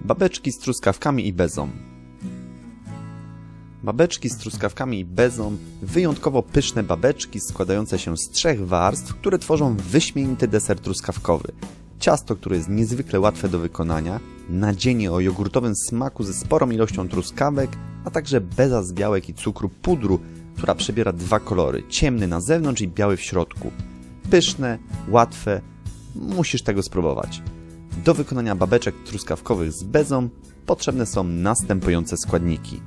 Babeczki z truskawkami i bezą. Babeczki z truskawkami i bezą, wyjątkowo pyszne babeczki składające się z trzech warstw, które tworzą wyśmienity deser truskawkowy. Ciasto, które jest niezwykle łatwe do wykonania, nadzienie o jogurtowym smaku ze sporą ilością truskawek, a także beza z białek i cukru pudru, która przebiera dwa kolory, ciemny na zewnątrz i biały w środku. Pyszne, łatwe, musisz tego spróbować. Do wykonania babeczek truskawkowych z bezą potrzebne są następujące składniki.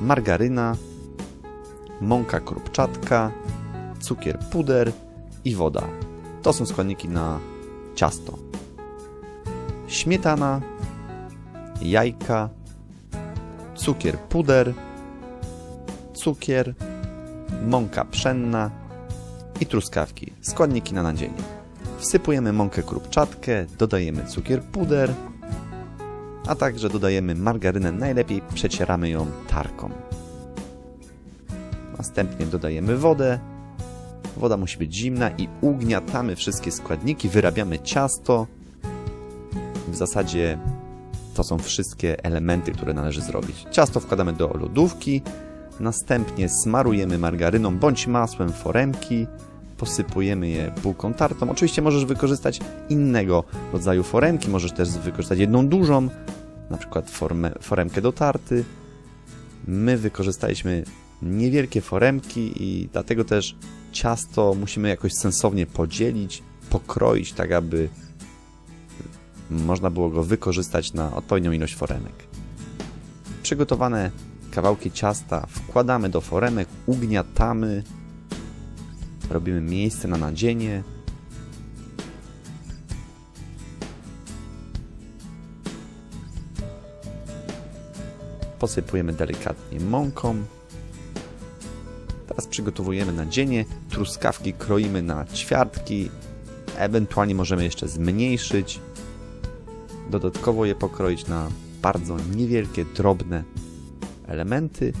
Margaryna, mąka krupczatka, cukier puder i woda. To są składniki na ciasto. Śmietana, jajka, cukier puder, cukier, mąka pszenna i truskawki. Składniki na nadzienie. Wsypujemy mąkę krupczatkę, dodajemy cukier puder, a także dodajemy margarynę. Najlepiej przecieramy ją tarką. Następnie dodajemy wodę. Woda musi być zimna i ugniatamy wszystkie składniki, wyrabiamy ciasto. W zasadzie to są wszystkie elementy, które należy zrobić. Ciasto wkładamy do lodówki, następnie smarujemy margaryną bądź masłem foremki, posypujemy je bułką tartą. Oczywiście możesz wykorzystać innego rodzaju foremki, możesz też wykorzystać jedną dużą, na przykład formę, foremkę do tarty. My wykorzystaliśmy niewielkie foremki i dlatego też ciasto musimy jakoś sensownie podzielić, pokroić, tak aby można było go wykorzystać na odpowiednią ilość foremek. Przygotowane kawałki ciasta wkładamy do foremek, ugniatamy, robimy miejsce na nadzienie. Posypujemy delikatnie mąką. Teraz przygotowujemy nadzienie. Truskawki kroimy na ćwiartki. Ewentualnie możemy jeszcze zmniejszyć. Dodatkowo je pokroić na bardzo niewielkie, drobne elementy.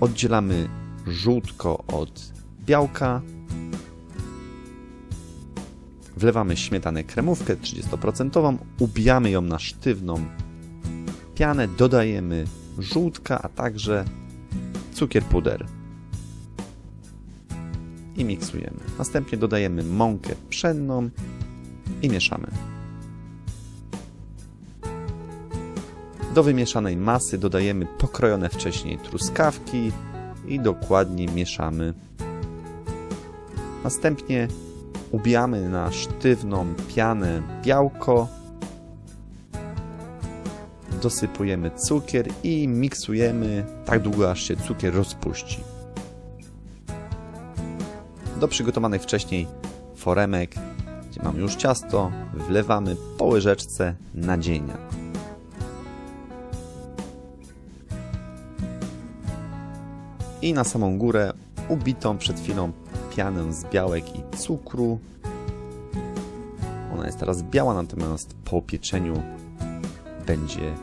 Oddzielamy żółtko od białka. Wlewamy śmietanę kremówkę 30%, ubijamy ją na sztywną pianę, dodajemy żółtka, a także cukier puder i miksujemy. Następnie dodajemy mąkę pszenną i mieszamy. Do wymieszanej masy dodajemy pokrojone wcześniej truskawki i dokładnie mieszamy. Następnie ubijamy na sztywną pianę białko, dosypujemy cukier i miksujemy tak długo, aż się cukier rozpuści. Do przygotowanych wcześniej foremek, gdzie mamy już ciasto, wlewamy po łyżeczce nadzienia. I na samą górę ubitą przed chwilą pianę z białek i cukru. Ona jest teraz biała, natomiast po pieczeniu będzie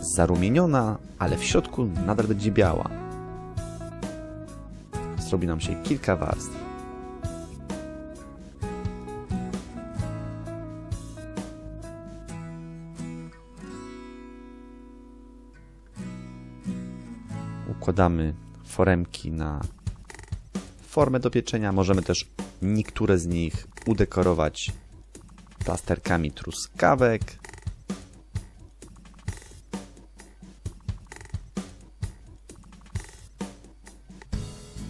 zarumieniona, ale w środku nadal będzie biała. Zrobi nam się kilka warstw. Układamy foremki na formę do pieczenia. Możemy też niektóre z nich udekorować plasterkami truskawek.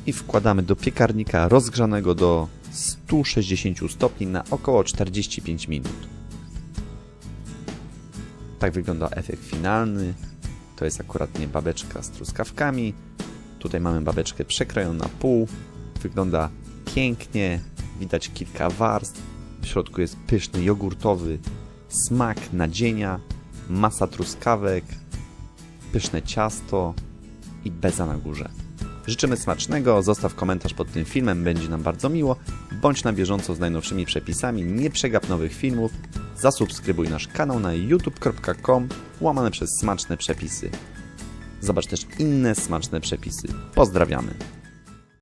I wkładamy do piekarnika rozgrzanego do 160 stopni na około 45 minut. Tak wygląda efekt finalny. To jest akurat nie babeczka z truskawkami. Tutaj mamy babeczkę przekrojoną na pół. Wygląda pięknie. Widać kilka warstw. W środku jest pyszny jogurtowy smak nadzienia, masa truskawek, pyszne ciasto i beza na górze. Życzymy smacznego, zostaw komentarz pod tym filmem, będzie nam bardzo miło. Bądź na bieżąco z najnowszymi przepisami, nie przegap nowych filmów. Zasubskrybuj nasz kanał na youtube.com łamane przez smaczne przepisy. Zobacz też inne smaczne przepisy. Pozdrawiamy!